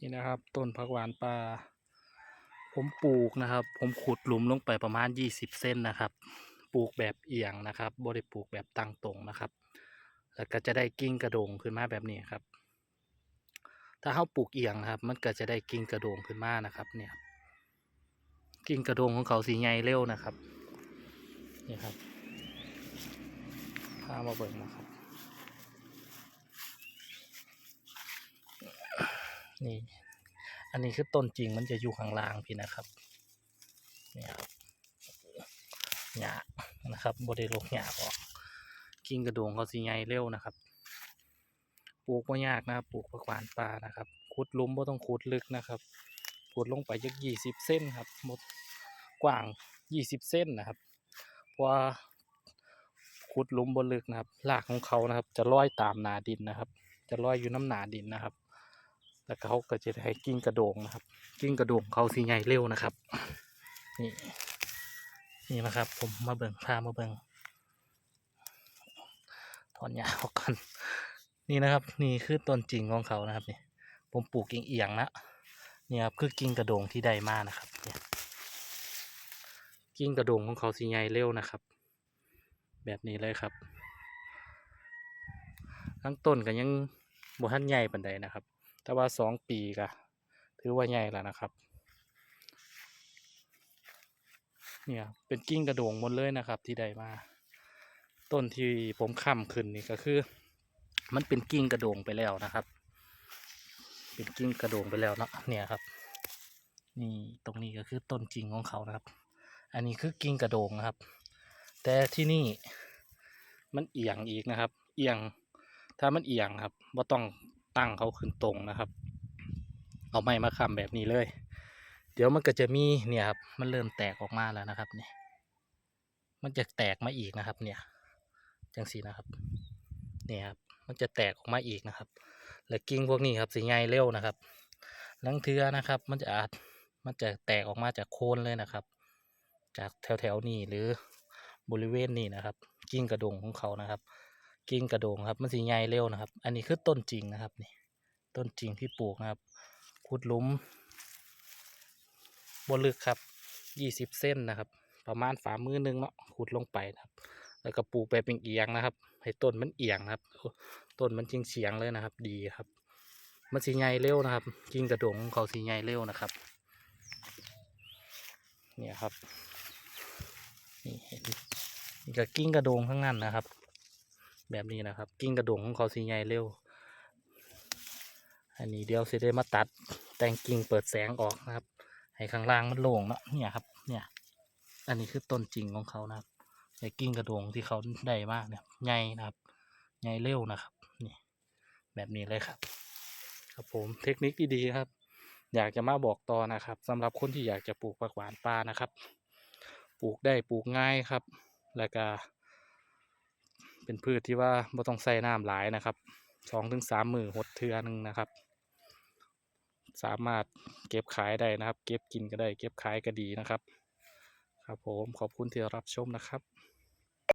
นี่นะครับ ต้นผักหวานป่าผมปลูกนะครับ ผมขุดหลุมลงไปประมาณ 20 เส้นนะครับ ปลูกแบบเอียงนะครับบ่ได้ปลูกแบบตั้งตรงนะครับ แล้วก็จะได้กิ่งกระโดงขึ้นมาแบบนี้ครับ ถ้าเขาปลูกเอียงครับ มันก็จะได้กิ่งกระโดงขึ้นมานะครับเนี่ยกิ่งกระโดงของเขาสีใหญ่เร็วนะครับนี่ครับพามาเบิ่งนะครับ นี่ อันนี้คือต้นจริงมันจะอยู่ข้างล่างพี่นะครับเนี่ยครับหยานะครับบริโลกหยาออกกิ่งกระโดงเขาสีใหญ่เร็วนะครับ ปลูกไม่ยากนะครับ ปลูกผักหวานป่านะครับขุดลุมบ่ต้องขุดลึกนะครับขุดลงไปยักยี่สิบเส้นครับหมดกว้างยี่สิบเส้นนะครับเพราะขุดลุมบนลึกนะครับรากของเขานะครับ จะลอยตามหนาดินนะครับ จะลอยอยู่น้ำหนาดินนะครับ แล้วเขาก็จะได้กิ้งกระโดงนะครับ กิ้งกระโดงเขาสีใหญ่เร็วนะครับ นี่นี่นะครับ ผมมาเบิ่งพามาเบิ่งถอนหญ้าออกกันนี่นะครับ นี่คือต้นจริงของเขานะครับนี่ผมปลูกเอียงๆนะนี่ครับคือกิ้งกระโดงที่ได้มานะครับเนี่ยกิ้งกระโดงของเขาสีใหญ่เร็วนะครับ แบบนี้เลยครับ ทั้งต้นก็ยังบ่ทันใหญ่ปานใดนะครับ แต่ว่าสองปีก็ถือว่าใหญ่แล้วนะครับ เนี่ยเป็นกิ้งกระโดงหมดเลยนะครับ ที่ได้มา ต้นที่ผมค้ำขึ้นนี่ก็คือ มันเป็นกิ้งกระโดงไปแล้วนะครับ เป็นกิ้งกระโดงไปแล้วเนาะเนี่ยครับ นี่ตรงนี้ก็คือต้นจริงของเขานะครับ อันนี้คือกิ้งกระโดงนะครับ แต่ที่นี่มันเอียงอีกนะครับ เอียงถ้ามันเอียงครับว่าต้อง ตั้งเขาขึ้นตรงนะครับ เอาไม้มาค้ำแบบนี้เลย เดี๋ยวมันก็จะมีเนี่ยครับมันเริ่มแตกออกมาแล้วนะครับเนี่ยมันจะแตกมาอีกนะครับ เนี่ยจังสีนะครับเนี่ยครับมันจะแตกออกมาอีกนะครับ และกิ่งพวกนี้ครับสีใหญ่เร็วนะครับลังเทือนะครับ มันจะอาจมันจะแตกออกมาจากโคนเลยนะครับ จากแถวๆนี้หรือบริเวณนี้นะครับ กิ่งกระดงของเขานะครับ กิ่งกระโดงครับ มันสีใหญ่เร็วนะครับ อันนี้คือต้นจริงนะครับนี่ต้นจริงที่ปลูกนะครับขุดหลุมบนลึกครับยี่สิบเส้นนะครับ ประมาณฝ่ามือหนึงเนาะขุดลงไปนะครับ แล้วก็ปลูกไปเป็นเอียงนะครับ ให้ต้นมันเอียงนะครับ ต้นมันจริงเฉียงเลยนะครับ ดีครับ มันสีใหญ่เร็วนะครับ กิ่งกระโดงของเขาสีใหญ่เร็วนะครับเนี่ยครับนี่เห็นนี่ก็กิ้งกระโดงข้างนั้นนะครับ แบบนี้นะครับ กิ้งกระดงของเขาสีใหญ่เร็ว อันนี้เดี๋ยวสิได้มาตัดแต่งกิ่งเปิดแสงออกนะครับ ให้ข้างล่างมันโล่งเนาะเนี่ยครับ เนี่ย อันนี้คือต้นจริงของเขานะครับไอ้กิ้งกระดงที่เขาได้มากเนี่ยใหญ่นะครับใหญ่เร็วนะครับ นี่ แบบนี้เลยครับ ครับผมเทคนิคดีๆครับ อยากจะมาบอกต่อนะครับสำหรับคนที่อยากจะปลูกผักหวานป่านะครับ ปลูกได้ปลูกง่ายครับ แล้วก็ เป็นพืชที่ว่าบ่ต้องใส่น้ำหลายนะครับสองถึงสามมือหดเทือหนึ่งนะครับ สามารถเก็บขายได้นะครับ เก็บกินก็ได้ เก็บขายก็ดีนะครับ ครับผมขอบคุณที่รับชมนะครับ